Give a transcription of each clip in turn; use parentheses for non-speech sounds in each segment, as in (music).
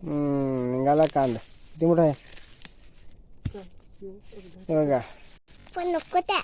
हम्म, निघाला कांदा. किती मोठा आहे? बघा. पण नको त्या.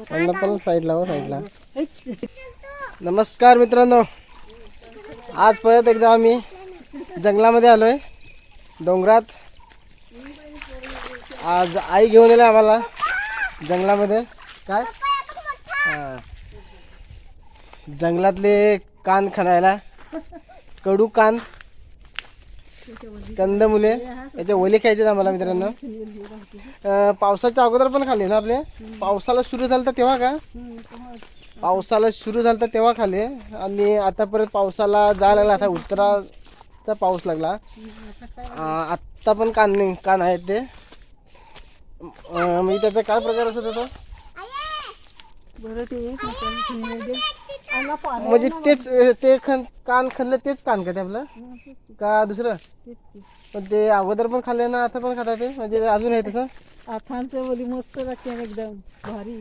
कांदा पण साईडला हो साईडला. नमस्कार मित्रांनो. आज परत एकदा आम्ही जंगलामध्ये आलोय. डोंगरात. आज आई घेऊन आले आम्हाला जंगलामध्ये. काय? हा. जंगलातले कान खाणायला. कडू कान कंदमुले याच्या ओले खायचे आम्हाला मित्रांनो. पावसाच्या अगोदर पण खाल्ले ना आपले? पावसाला सुरू झालं तर तेव्हा का? पावसाला सुरू झालं तर तेव्हा खाल्ले. आणि आता परत पावसाला जायला लागला आता उत्तराचा पाऊस लागला. आत्ता पण कान नाही कान आहेत ते. म्हणजे त्याचा काय प्रकार असतो त्याचा? म्हणजे तेच ते खन कान खाल्लं तेच कान का ते आपलं का. दुसरं? पण ते अगोदर पण खाल्ले ना आता पण खाता ते? म्हणजे अजून आहे तसं? आथांचं मस्त लागते एकदम भारी.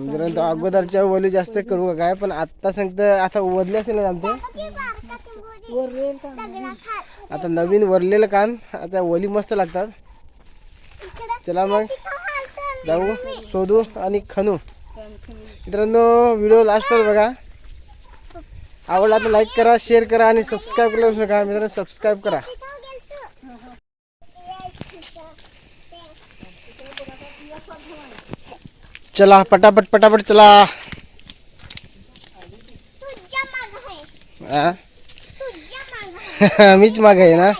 मित्रांनो, अगोदरच्या ओली जास्त कडू का काय? पण आता सांगतं आता वरले असेल ना आता नवीन वरलेलं कान आता ओली मस्त लागतात. चला मग. जाऊ शोधू आणि खणू. मित्रांनो व्हिडिओ लास्टवर बघा. आवडला तर लाईक करा शेअर करा आणि सबस्क्राईब करायला विसरू नका. मित्रांनो सबस्क्राईब करा. चला पटापट पटापट चला. माग आहे (laughs) मीच माग आहे ना?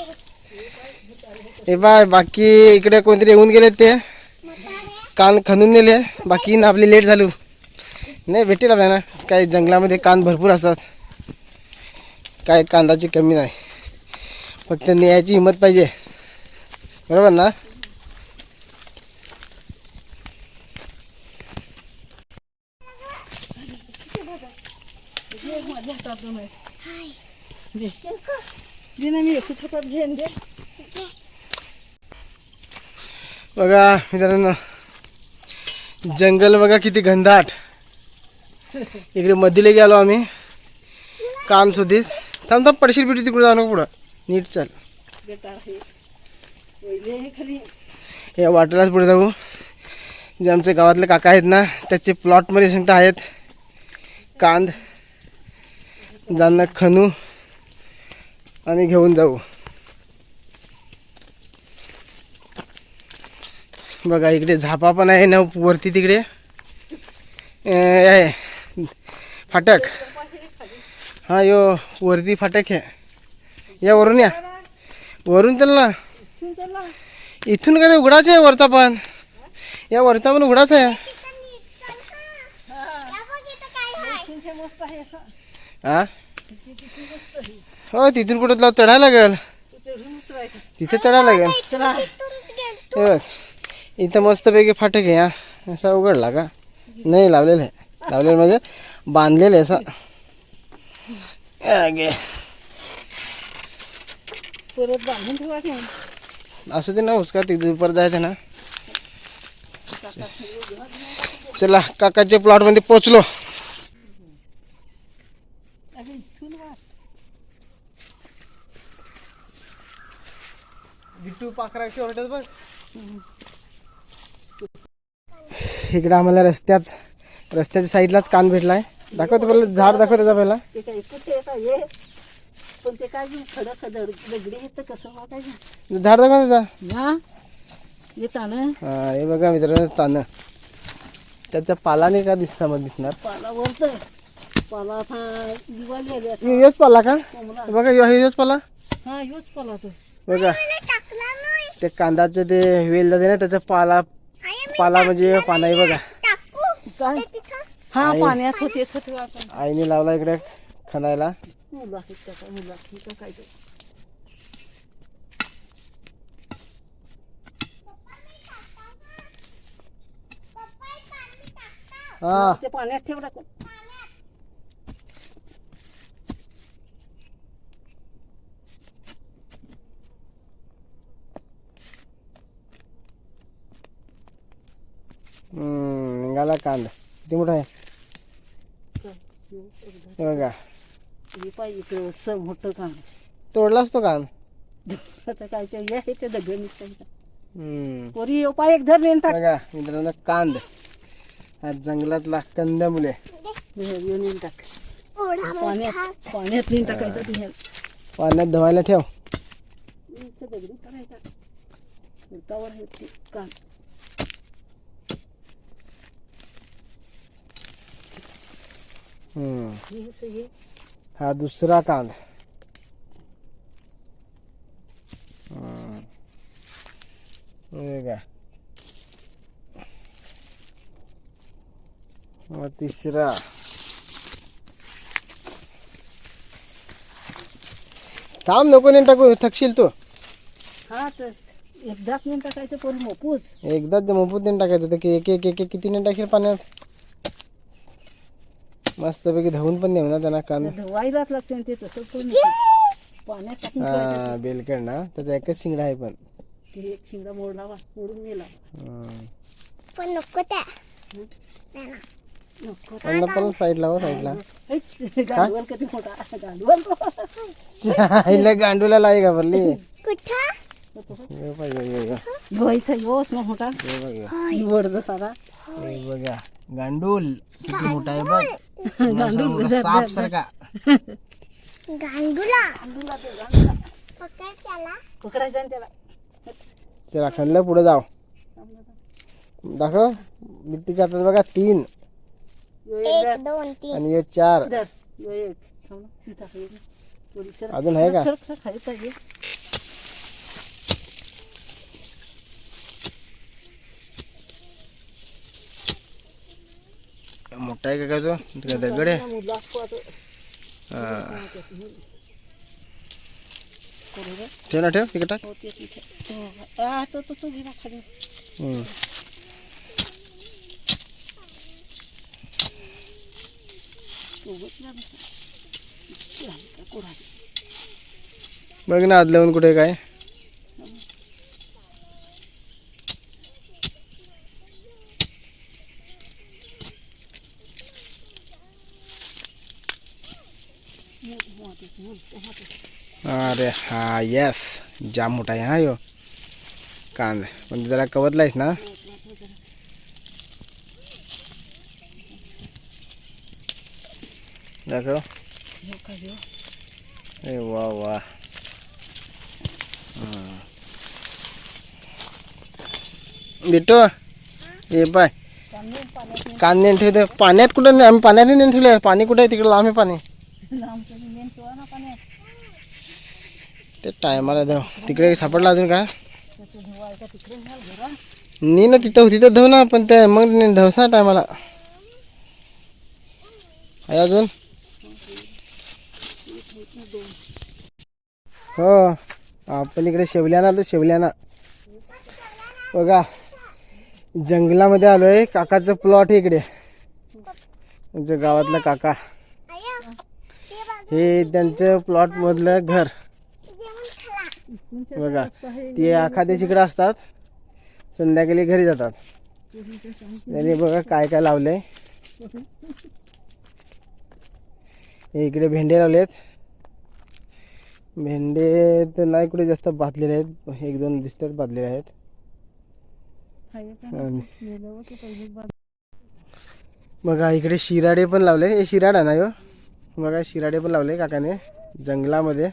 हे बाय बाकी इकडे कोणतरी येऊन गेले ते. कान खणून नेले. बाकी ना आपली लेट झालो. नाही भेटेल आपल्याला काही जंगलामध्ये कान भरपूर असतात. काय कांदाची कमी नाही. फक्त न्यायची हिंमत पाहिजे. बरोबर ना? मी बघा मित्रांनो जंगल बघा किती घनदाट. इकडे मधीला गेलो आम्ही कान सुधीत. थांब थांब पडशील पिटी तिकडे जाणं पुढं. नीट चाल. हे खाली या वाटेलाच पुढे जाऊ. जे आमचे गावातले काका आहेत ना त्याचे प्लॉटमध्ये सांगता आहेत. कांद जाणं खणू आणि घेऊन जाऊ. बघा इकडे झापा पण आहे ना वरती तिकडे. आहे फाटक. हा यो वरती फाटक आहे. या वरून या. वरून चल ना. इथून काय उघडाच आहे वरचा पण? या वरचा पण उघडाच आहे. हा? हो तिथून कुठं तुला चढायला लागेल? तिथे चढायला लागेल. इथं मस्तपैकी फाटक आहे हा. असा उघडला का? नाही लावलेलं आहे. लावलेलं म्हणजे बांधलेलं आहे असं. अगे. परत बांधून ठेवा की असू दे ना उसका तिथे परत जायचं ना. चला काकाच्या प्लॉटमध्ये पोचलो इकडे आम्हाला रस्त्यात रस्त्याच्या साईडलाच कान भेटलाय. दाखवतो पहिला झाड दाखव त्याचा पहिला. ते काय ये पण ते काय खडं खडं दगडी येतं कसं झाड दाखव त्याचा या येता ना हा हे बघा मित्रांनो तान त्याच्या पालाने का दिसता मग दिसणार? पाला वरत पाला आता दिवाळी आली आता. यो- योच पाला का. बघा यो हे योच पाला? हा योच पाला तो बघा. ते कांदाचं ते वेल जाते ना त्याचा पाला पाला म्हणजे पाना आहे बघा. काय? हा आहे. पाण्यात होते होते आपण आईने लावला इकडे खणायला मुलं आहेत का काय मुलं आहेत का काय ते. हा ते पाण्यात ठेव टाकून हम्म, निघाला कांदा किती मोठा आहे हे बघा. हे पाहिजे इकडं असं मोठं काम. तोडला असतो कान? आता काय ते हे आहे ते दगड निघतात हम्म. पोरी येऊ पाय एक धर नेन टाक. बघा मित्रांनो कांद. हा जंगलातला कंदमुले. हे नेन टाक. पाण्यात पाण्यात नेन टाकायचं ते हे. पाण्यात धुवायला ठेव. इथं दगडी करायचा. उतावर आहे ते कान. हम्म. हे असं हे हा दुसरा कांद. हम्म. हे तिसरा. काम नको नाही टाकू थकशील तू. हा तर एकदाच नेन टाकायचं पोरी मोपूस. एकदाच मोफत नाही टाकायचं तर की एक एक एक एक किती नाही टाकशील पाण्यात? मस्तपैकी धावून पण देऊ ना त्यांना कांदा. धुवायलाच लागते आणि ते तसंच पण पाण्यात टाकून ठेवायचं. हा बेलकंड ना. त्याचा एकच शिंगडा आहे पण. ते एक शिंगडा मोडला वा मोडून गेला. पण नको त्या. नको. त्यांना पण साईडला हो मोठा आईला गांडूला लाई घाबरली कुठं? हे बघ, हे बघ, धुवायचा योच ना मोठा. हे बघ, हे निवडलं सारा. बघ. हे बघा गांडूल किती मोठा आहे बघ. (laughs) साप सारखा. गांडुला पकड त्याला? पकडायचा आणि त्याला. चला पुढे जाव दाखव बिट्टीच्या हातात बघा तीन. यो एक एक दोन तीन. आणि हे चार. अजून आहे का? मोठा आहे का काय तो काय दगड आहे. हा. ठेव ना ठेव तिकडे टाक हो, ते तिथे. हो. आ, अरे हा यस जाम मोठा आहे हा यो. कांद. पण जरा कवतलायस ना? हो ह्यो? ए, वा वा. बिटो ये पाय. कांदे ठेवते. पाण्यात कुठं? आम्ही पाण्यात नाही ठेवले. पाणी कुठे आहे? तिकडे लांब आहे पाणी. ते टायमाला देव. तिकडे सापडला अजून काय नी ना तिथं तिथं धाव ना पण ते मग धवसा टायमाला. आहे अजून? हो आपण इकडे शेवल्याना तर शेवल्याना. बघा जंगलामध्ये आलोय काकाचं प्लॉट आहे इकडे. आमच्या गावातला काका. हे त्यांचं प्लॉट मधलं घर. बघा ते आखा दिवस इकडे असतात संध्याकाळी घरी जातात. त्यांनी बघा काय काय लावलंय. हे इकडे भेंडे लावलेत. भेंडे तर नाही कुठे जास्त बांधलेले आहेत. एक दोन दिसतात बांधलेले आहेत. आणि बघा इकडे शिराडे पण लावले. हे शिराडा ना यो? बघा शिराडे पण लावले काकाने जंगलामध्ये.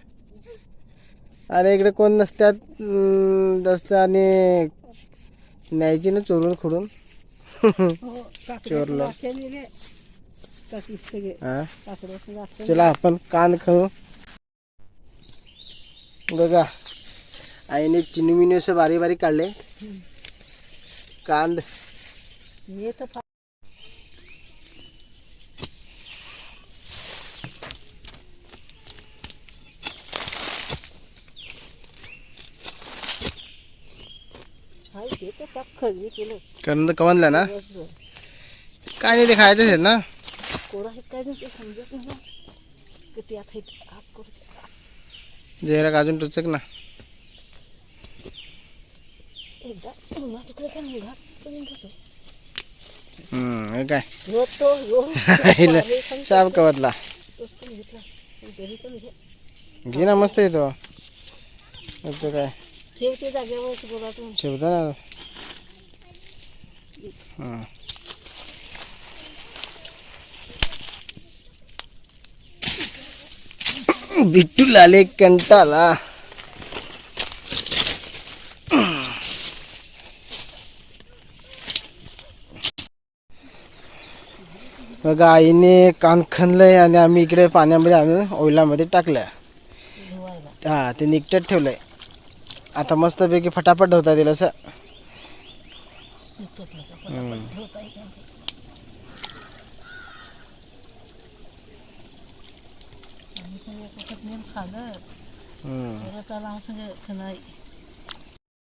अरे इकडे कोण नसतात अं, जास्त आणि न्यायची ना चोरून खोडून. हो चोरलं. चला आपण कांद खाऊ. बघा आईने चिनमिनी असं बारीक बारीक काढले कांद हे तर फा- हाय, ते तर केलं कवनला ना दिवसभर. काय नाही ते खायचंच आहेत ना कोरा हे काय नाही ते समजत नाही ना. किती आत आहेत. आत करू. जेरा अजून टुचक ना एकदा उन्हा तिकडे काय मुघा करून घेतो हम्म हे काय ह्यो तो ह्यो आईला अरे, पण साप कवतला घेतला पण घे घे ना मस्त येतो येतो काय ठेव ते हां. बिट्टू लाले कंटाला. बघा आईने कान खणलंय आणि आम्ही इकडे पाण्यामध्ये आणून ओइलामध्ये टाकलं हा ते निकटत ठेवलंय. आता मस्तपैकी फटाफट धुता येईल असं.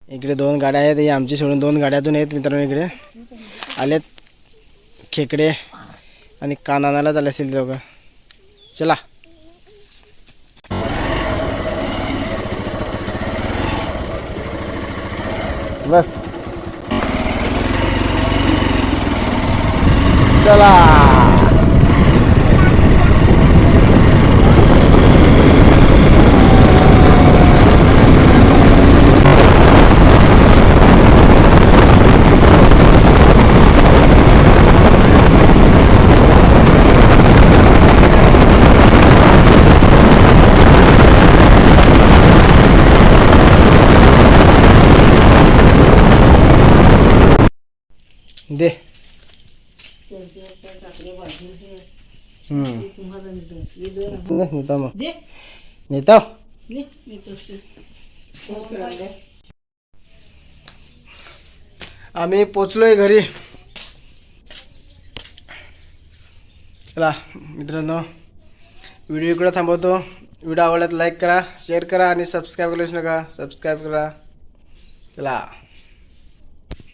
इकडे दोन गाड्या आहेत आमची सोडून दोन गाड्यातून आहेत मित्रांनो इकडे. आलेत खेकडे आणि कानानालाच आले असतील लोक चला. बस. चला. दे. नेता मग नेता. आम्ही पोचलोय घरी. चला मित्रांनो व्हिडिओ इकडे थांबवतो. व्हिडिओ आवडल्यात लाईक करा शेअर करा आणि सबस्क्राईब करू नका. सबस्क्राईब करा. चला.